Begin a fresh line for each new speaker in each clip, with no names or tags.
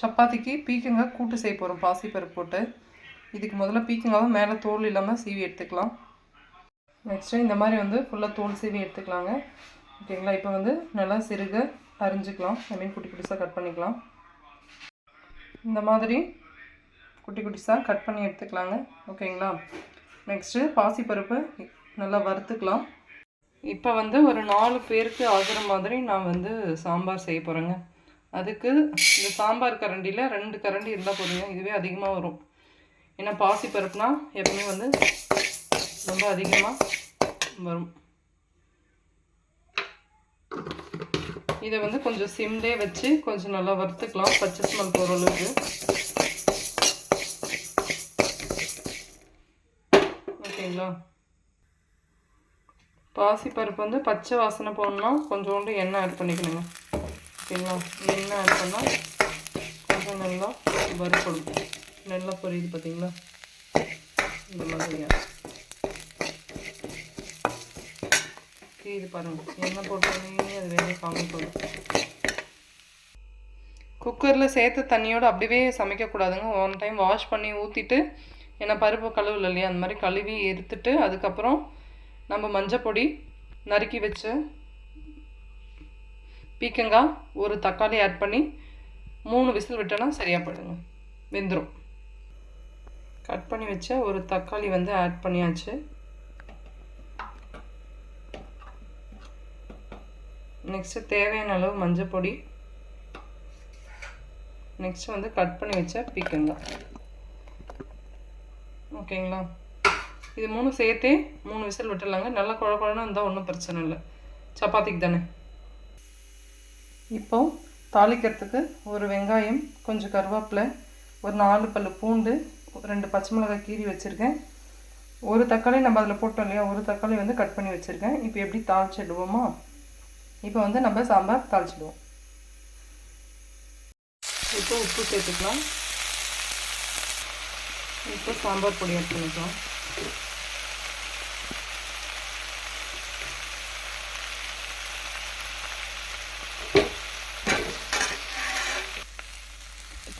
சப்பாத்திக்கு பீக்கங்காய் கூட்டு செய்ய போகிறோம் பாசிப்பருப்பு போட்டு இதுக்கு முதல்ல பீக்கங்காவும் மேலே தோல் இல்லாமல் சீவி எடுத்துக்கலாம் நெக்ஸ்ட்டு இந்த மாதிரி வந்து ஃபுல்லாக தோல் சீவி எடுத்துக்கலாங்க ஓகேங்களா இப்போ வந்து நல்லா சிறுக அரிஞ்சிக்கலாம் ஐ மீன் குட்டி குட்டிஸாக கட் பண்ணிக்கலாம் இந்த மாதிரி குட்டி குட்டிஸாக கட் பண்ணி எடுத்துக்கலாங்க ஓகேங்களா நெக்ஸ்ட்டு பாசிப்பருப்பு நல்லா வறுத்துக்கலாம் இப்போ வந்து ஒரு நாலு பேருக்கு ஆகிற மாதிரி நான் வந்து சாம்பார் செய்ய போகிறேங்க அதுக்கு இந்த சாம்பார் கரண்டியில் ரெண்டு கரண்டி இருந்தால் போதுங்க இதுவே அதிகமாக வரும் ஏன்னா பாசி பருப்புனா எப்பவுமே வந்து ரொம்ப அதிகமாக வரும் இதை வந்து கொஞ்சம் சிம்லேயே வச்சு கொஞ்சம் நல்லா வறுத்துக்கலாம் பச்சை ஸ்மெல் போகிற அளவுக்கு ஓகேங்களா பாசிப்பருப்பு வந்து பச்சை வாசனை போகணுன்னா கொஞ்சோண்டு எண்ணெய் ஆட் பண்ணிக்கணுங்க ஓகேங்களா என்ன ஆட் பண்ணால் கொஞ்சம் நல்லா வறுக்கணும் நல்லா பொரியுது பார்த்தீங்களா இந்த மாதிரியா இது பாருங்கள் என்ன போட்டோன்னே அது வேலை காமிக்கணும் குக்கரில் சேர்த்து தண்ணியோடு அப்படியே சமைக்கக்கூடாதுங்க ஒன் டைம் வாஷ் பண்ணி ஊற்றிட்டு ஏன்னா பருப்பு கழுவு இல்லையா அந்த மாதிரி கழுவி எடுத்துட்டு அதுக்கப்புறம் நம்ம மஞ்சள் பொடி நறுக்கி வச்சு பீக்கங்காய் ஒரு தக்காளி ஆட் பண்ணி மூணு விசில் விட்டோன்னா சரியாக போயிடுங்க வெந்துடும் கட் பண்ணி வச்ச ஒரு தக்காளி வந்து ஆட் பண்ணியாச்சு நெக்ஸ்ட்டு தேவையான அளவு மஞ்சள் பொடி நெக்ஸ்ட்டு வந்து கட் பண்ணி வச்ச பீக்கங்காய் ஓகேங்களா இது மூணு சேர்த்தே மூணு விசில் விட்டுடலாங்க நல்லா குழ இருந்தால் ஒன்றும் பிரச்சனை இல்லை சப்பாத்திக்கு தானே இப்போ தாளிக்கிறதுக்கு ஒரு வெங்காயம் கொஞ்சம் கருவேப்பிலை ஒரு நாலு பல் பூண்டு ரெண்டு பச்சை மிளகாய் கீறி வச்சுருக்கேன் ஒரு தக்காளி நம்ம அதில் போட்டோம் இல்லையா ஒரு தக்காளி வந்து கட் பண்ணி வச்சுருக்கேன் இப்போ எப்படி தாளிச்சிடுவோமா இப்போ வந்து நம்ம சாம்பார் தாளிச்சிடுவோம் இப்போ உப்பு சேர்த்துக்கலாம் இப்போ சாம்பார் பொடி ஆட்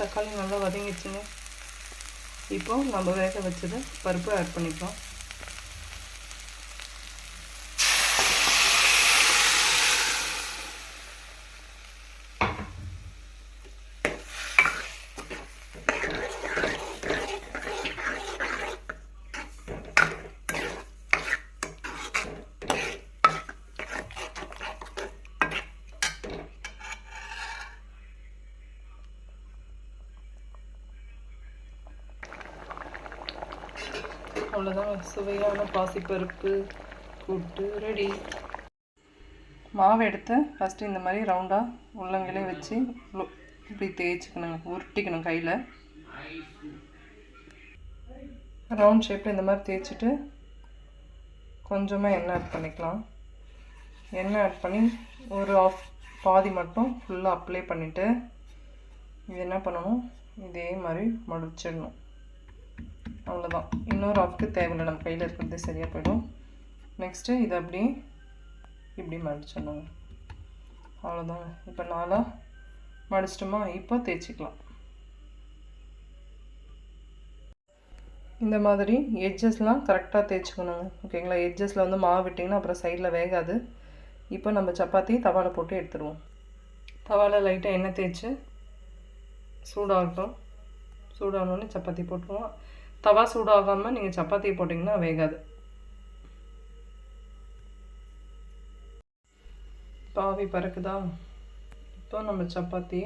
தக்காளி நல்லா வதங்கிடுச்சுங்க இப்போது நம்ம வேக வச்சதை பருப்பு ஆட் பண்ணிக்கலாம் அவ்வளோதான் சுவையான பாசிப்பருப்பு கூட்டு ரெடி மாவு எடுத்து ஃபஸ்ட்டு இந்த மாதிரி ரவுண்டாக உள்ளங்கிலே வச்சு இப்படி தேய்ச்சிக்கணும் உருட்டிக்கணும் கையில் ரவுண்ட் ஷேப்பில் இந்த மாதிரி தேய்ச்சிட்டு கொஞ்சமாக எண்ணெய் ஆட் பண்ணிக்கலாம் எண்ணெய் ஆட் பண்ணி ஒரு ஆஃப் பாதி மட்டும் ஃபுல்லாக அப்ளை பண்ணிவிட்டு இது என்ன பண்ணணும் இதே மாதிரி மடிச்சிடணும் அவ்வளோதான் இன்னொரு ஆஃப்க்கு தேவையில்லை நம்ம கையில் இருக்கிறது சரியாக போயிடும் நெக்ஸ்ட்டு இதை அப்படி இப்படி மடிச்சிடணும் அவ்வளோதாங்க இப்போ நாளாக மடிச்சிட்டோமா இப்போ தேய்ச்சிக்கலாம் இந்த மாதிரி எட்ஜஸ்லாம் கரெக்டாக தேய்ச்சிக்கணுங்க ஓகேங்களா எட்ஜஸில் வந்து மாவு விட்டிங்கன்னா அப்புறம் சைடில் வேகாது இப்போ நம்ம சப்பாத்தி தவாவில் போட்டு எடுத்துடுவோம் தவாவில் லைட்டாக எண்ணெய் தேய்ச்சி சூடாகட்டும் சூடானோடனே சப்பாத்தி போட்டுருவோம் தவா சூடாகாமல் நீங்கள் சப்பாத்தி போட்டிங்கன்னா வேகாது பாவி பறக்குதா இப்போ நம்ம சப்பாத்தி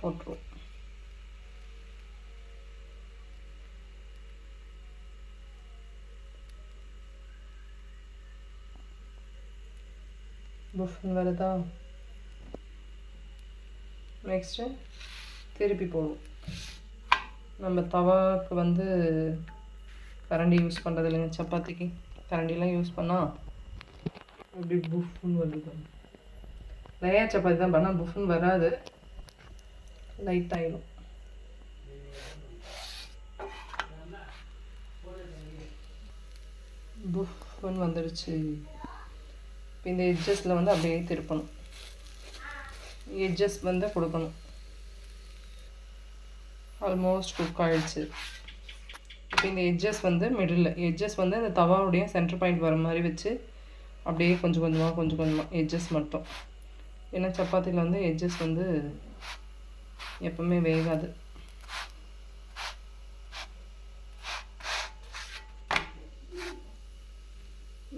போட்டுருவோம் புஃபன் வருதா நெக்ஸ்ட்டு திருப்பி போடுவோம் நம்ம தவாக்கு வந்து கரண்டி யூஸ் பண்ணுறது இல்லைங்க சப்பாத்திக்கு கரண்டிலாம் யூஸ் பண்ணால் அப்படி புஃப்னு வருது நிறையா சப்பாத்தி தான் பண்ணால் புஃப்னு வராது லைட் ஆகிடும் புஃப்னு வந்துடுச்சு இந்த எட்ஜஸில் வந்து அப்படியே திருப்பணும் எட்ஜஸ் வந்து கொடுக்கணும் ஆல்மோஸ்ட் குக் ஆகிடுச்சு இப்போ இந்த எட்ஜஸ் வந்து மிடில் எட்ஜஸ் வந்து அந்த தவாவுடைய சென்டர் பாயிண்ட் வர மாதிரி வச்சு அப்படியே கொஞ்சம் கொஞ்சமாக கொஞ்சம் கொஞ்சமாக எட்ஜஸ் மட்டும் ஏன்னா சப்பாத்தியில் வந்து எட்ஜஸ் வந்து எப்பவுமே வேகாது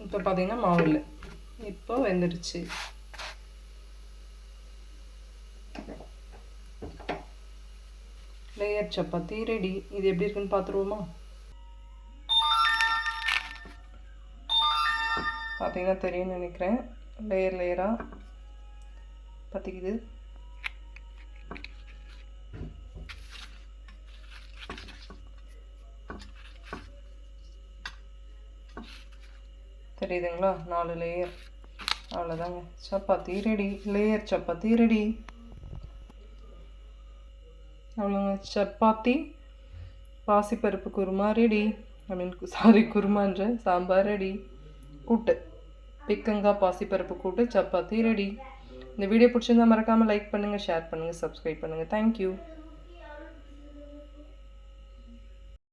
இப்போ பார்த்தீங்கன்னா மாவு இல்லை இப்போ வெந்துடுச்சு லேயர் சப்பாத்தி ரெடி இது எப்படி இருக்குன்னு பார்த்துருவோமா பார்த்தீங்கன்னா தெரியும்னு நினைக்கிறேன் லேயர் லேயராக பற்றிக்குது தெரியுதுங்களா நாலு லேயர் அவ்வளோதாங்க chapati ready layer chapati ready அவ்வளோங்க சப்பாத்தி பாசிப்பருப்பு kurma ready I mean sorry குருமான்ற சாம்பார் ரெடி கூட்டு பிக்கங்காய் பாசிப்பருப்பு கூட்டு சப்பாத்தி ரெடி இந்த வீடியோ பிடிச்சிருந்தா மறக்காமல் லைக் பண்ணுங்கள் ஷேர் பண்ணுங்கள் சப்ஸ்கிரைப் பண்ணுங்கள் தேங்க்யூ